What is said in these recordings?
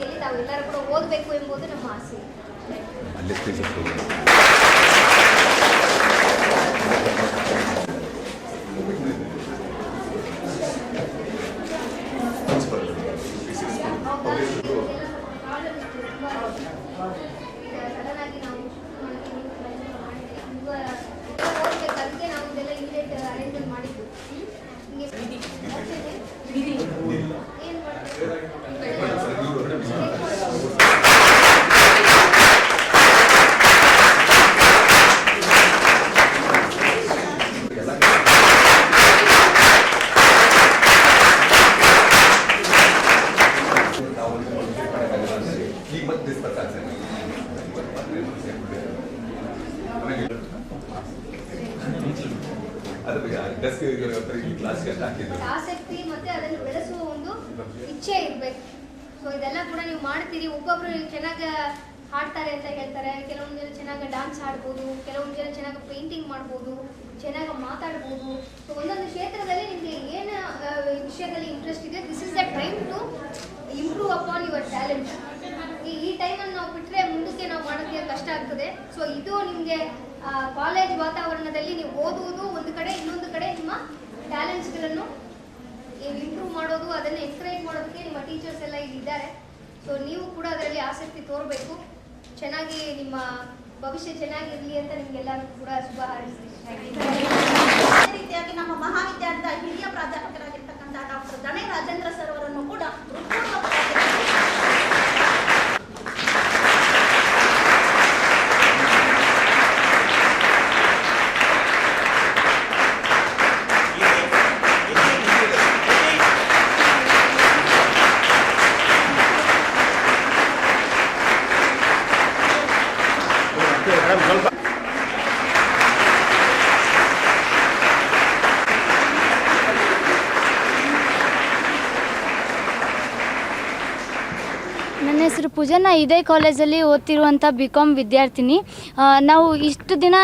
ನಾವು ತಾವೆಲ್ಲರೂ ಕೂಡ ಓದಬೇಕು ಎಂಬುದು ನಮ್ಮ ಆಸೆ. ಅಲ್ಲೇ ಸ್ಪೀಚಸ್ ಸಡನ್ ಆಗಿ ನಾವು ಓದಬೇಕಂತೆ ನಾವು ಇದೆಲ್ಲ ಇಮಿಡಿಯೇಟ್ ಅರೇಂಜ್ಮೆಂಟ್ ಮಾಡಿದ್ದು ಏನು ಈಗ ಮತ್ತೆ ಡಿಸ್ಪರ್ಸ್ ಆಗ್ತದೆ ಅದು ಡೆಸ್ಕ್ ಈ ಕ್ಲಾಸ್ಗೆ ಅಂತ ಹಾಕಿದ್ದು ಆಸಕ್ತಿ ಮತ್ತೆ ಅದನ್ನು ಬೆಳೆಸುವ ಒಂದು ಇಚ್ಛೆ ಇರಬೇಕು. ಸೊ ಇದೆಲ್ಲ ಕೂಡ ನೀವು ಮಾಡ್ತೀರಿ. ಒಬ್ಬೊಬ್ರು ಚೆನ್ನಾಗಿ ಹಾಡ್ತಾರೆ ಅಂತ ಹೇಳ್ತಾರೆ. ಕೆಲವೊಂದು ಜನ ಚೆನ್ನಾಗಿ ಡಾನ್ಸ್ ಆಡ್ಬೋದು ಕೆಲವೊಂದು ಜನ ಚೆನ್ನಾಗಿ ಪೇಂಟಿಂಗ್ ಮಾಡ್ಬೋದು, ಚೆನ್ನಾಗಿ ಮಾತಾಡ್ಬೋದು. ಸೊ ಒಂದೊಂದು ಕ್ಷೇತ್ರದಲ್ಲಿ ನಿಮಗೆ ಏನು ವಿಷಯದಲ್ಲಿ ಇಂಟ್ರೆಸ್ಟ್ ಇದೆ? This is the time to improve upon your talent ಈ ಈ ಟೈಮನ್ನು ನಾವು ಬಿಟ್ಟರೆ ಮುಂದಕ್ಕೆ ನಾವು ಮಾಡೋಕ್ಕೆ ಕಷ್ಟ ಆಗ್ತದೆ. ಸೊ ಇದು ನಿಮಗೆ ಕಾಲೇಜ್ ವಾತಾವರಣದಲ್ಲಿ ನೀವು ಓದುವುದು ಒಂದು ಕಡೆ ಇನ್ನೊಂದು ಕಡೆ ನಿಮ್ಮ ಟ್ಯಾಲೆಂಟ್ಸ್ಗಳನ್ನು ಇಂಪ್ರೂವ್ ಮಾಡೋದು, ಅದನ್ನು ಎನ್ಕರೇಜ್ ಮಾಡೋದಕ್ಕೆ ನಿಮ್ಮ ಟೀಚರ್ಸ್ ಎಲ್ಲ ಇಲ್ಲಿ ಇದ್ದಾರೆ. ಸೊ ನೀವು ಕೂಡ ಅದರಲ್ಲಿ ಆಸಕ್ತಿ ತೋರಬೇಕು. ಚೆನ್ನಾಗಿ ನಿಮ್ಮ ಭವಿಷ್ಯ ಚೆನ್ನಾಗಿರಲಿ ಅಂತ ನಿಮಗೆಲ್ಲರಿಗೂ ಕೂಡ ಶುಭ ಹಾರೈಸ್ತೀನಿ. ರೀತಿಯಾಗಿ ನಮ್ಮ ಮಹಾವಿದ್ಯಾಲಯದ ನನ್ನ ಹೆಸರು ಪೂಜನ ಇದೇ ಕಾಲೇಜಲ್ಲಿ ಓದ್ತಿರುವಂಥ ಬಿ ಕಾಮ್ ವಿದ್ಯಾರ್ಥಿನಿ. ನಾವು ಇಷ್ಟು ದಿನ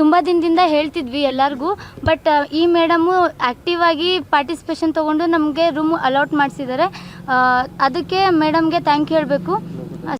ತುಂಬ ದಿನದಿಂದ ಹೇಳ್ತಿದ್ವಿ ಎಲ್ಲರಿಗೂ ಬಟ್ ಈ ಮೇಡಮು ಆ್ಯಕ್ಟಿವ್ ಆಗಿ ಪಾರ್ಟಿಸಿಪೇಷನ್ ತೊಗೊಂಡು ನಮಗೆ ರೂಮ್ ಅಲೌಟ್ ಮಾಡಿಸಿದ್ದಾರೆ ಅದಕ್ಕೆ ಮೇಡಮ್ಗೆ ಥ್ಯಾಂಕ್ ಹೇಳಬೇಕು.